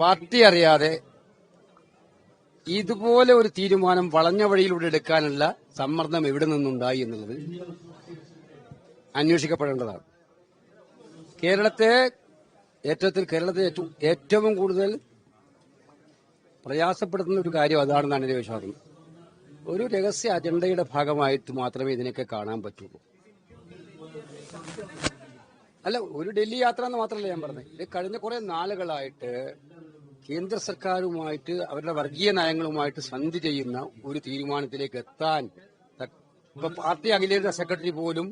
Party അറിയാതെ ഇതുപോലെ ഒരു തീരുമാനം വളഞ്ഞ വഴിയിലൂടെ എടുക്കാനുള്ള സമ്മർദ്ദം എവിടെ നിന്നുണ്ടായി എന്നുള്ളത് അന്വേഷിക്കപ്പെടേണ്ടതാണ്. കേരളത്തെ ഏറ്റത്തിൽ കേരളത്തെ ഏറ്റവും കൂടുതൽ പ്രയാസപ്പെടുത്തുന്ന ഒരു കാര്യം അതാണെന്നാണ് എന്റെ വിശ്വാസം. ഒരു രഹസ്യ അജണ്ടയുടെ ഭാഗമായിട്ട് മാത്രമേ ഇതിനൊക്കെ കാണാൻ പറ്റുള്ളൂ. അല്ല ഒരു ഡൽഹി യാത്ര എന്ന് മാത്രമല്ല ഞാൻ പറഞ്ഞത് ഇത് കഴിഞ്ഞ കുറെ നാളുകളായിട്ട് കേന്ദ്ര സർക്കാരുമായിട്ട് അവരുടെ വർഗീയ നയങ്ങളുമായിട്ട് സന്ധി ചെയ്യുന്ന ഒരു തീരുമാനത്തിലേക്ക് എത്താൻ ഇപ്പൊ പാർട്ടി അഖിലേന്ത്യാ സെക്രട്ടറി പോലും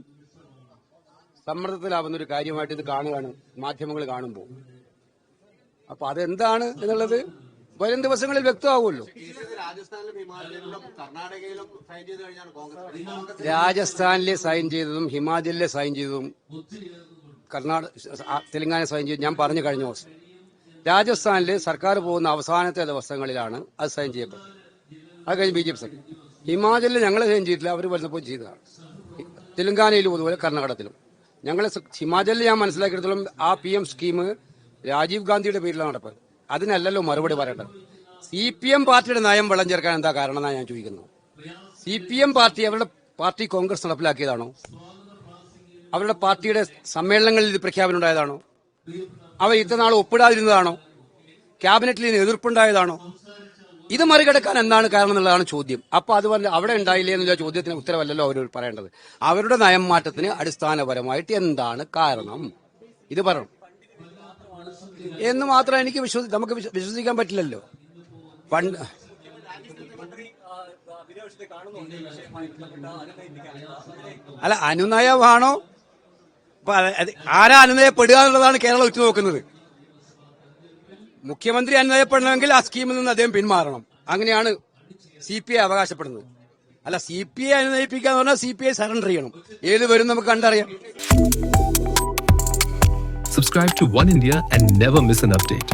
സമ്മർദ്ദത്തിലാവുന്ന ഒരു കാര്യമായിട്ട് ഇത് കാണുകയാണ് മാധ്യമങ്ങൾ കാണുമ്പോൾ. അപ്പൊ അതെന്താണ് എന്നുള്ളത് വരും ദിവസങ്ങളിൽ വ്യക്തമാവുമല്ലോ. രാജസ്ഥാനിലും സൈൻ ചെയ്തതും ഹിമാചലിലെ സൈൻ ചെയ്തതും കർണാടക തെലങ്കാന സൈൻ ചെയ്യും ഞാൻ പറഞ്ഞു കഴിഞ്ഞ ദിവസം. രാജസ്ഥാനിൽ സർക്കാർ പോകുന്ന അവസാനത്തെ ദിവസങ്ങളിലാണ് അത് സൈൻ ചെയ്യപ്പെട്ടത്. അത് കഴിഞ്ഞ് ബി ജെ പി സൈൻ ഹിമാചലിൽ ഞങ്ങൾ സൈൻ ചെയ്തിട്ടില്ല അവർ വന്നപ്പോൾ ചെയ്തതാണ്. തെലങ്കാനയിലും അതുപോലെ കർണാടകത്തിലും. ഞങ്ങൾ ഹിമാചലിൽ ഞാൻ മനസ്സിലാക്കിയെടുത്തോളം ആ പി എം സ്കീം രാജീവ് ഗാന്ധിയുടെ പേരിലാണ് നടപ്പത്. അതിനല്ലല്ലോ മറുപടി പറയേണ്ടത്. സി പി എം പാർട്ടിയുടെ നയം വെള്ളം ചേർക്കാൻ എന്താ കാരണം എന്നാണ് ഞാൻ ചോദിക്കുന്നത് സി പി എം പാർട്ടി അവരുടെ പാർട്ടി കോൺഗ്രസ് നടപ്പിലാക്കിയതാണോ? അവരുടെ പാർട്ടിയുടെ സമ്മേളനങ്ങളിൽ ഇത് പ്രഖ്യാപനം ഉണ്ടായതാണോ അവർ ഇത്രനാൾ ഒപ്പിടാതിരുന്നതാണോ? ക്യാബിനറ്റിൽ ഇതിന് എതിർപ്പുണ്ടായതാണോ? ഇത് മറികടക്കാൻ എന്താണ് കാരണം എന്നുള്ളതാണ് ചോദ്യം. അപ്പൊ അതുപോലെ അവിടെ ഉണ്ടായില്ലേ എന്നുള്ള ചോദ്യത്തിന് ഉത്തരവല്ലല്ലോ അവർ പറയേണ്ടത്. അവരുടെ നയം മാറ്റത്തിന് അടിസ്ഥാനപരമായിട്ട് എന്താണ് കാരണം? ഇത് പറയണം. എന്ന് മാത്രം എനിക്ക് വിശ്വസി നമുക്ക് വിശ്വസിക്കാൻ പറ്റില്ലല്ലോ. പണ്ട് അല്ല അനുനയമാണോ അത് അത് ആരാ അനുനയപ്പെടുക എന്നുള്ളതാണ് കേരളം ഉറ്റുനോക്കുന്നത് മുഖ്യമന്ത്രി അനുനയപ്പെടണമെങ്കിൽ ആ സ്കീമിൽ നിന്ന് അദ്ദേഹം പിന്മാറണം. അങ്ങനെയാണ് സി പി ഐ അവകാശപ്പെടുന്നത്. അല്ല സി പി ഐ അനുനയിപ്പിക്കുക എന്ന് പറഞ്ഞാൽ സി പി ഐ സറണ്ടർ ചെയ്യണം. ഏത് വരും നമുക്ക് കണ്ടറിയാം. Subscribe to One India and never miss an update.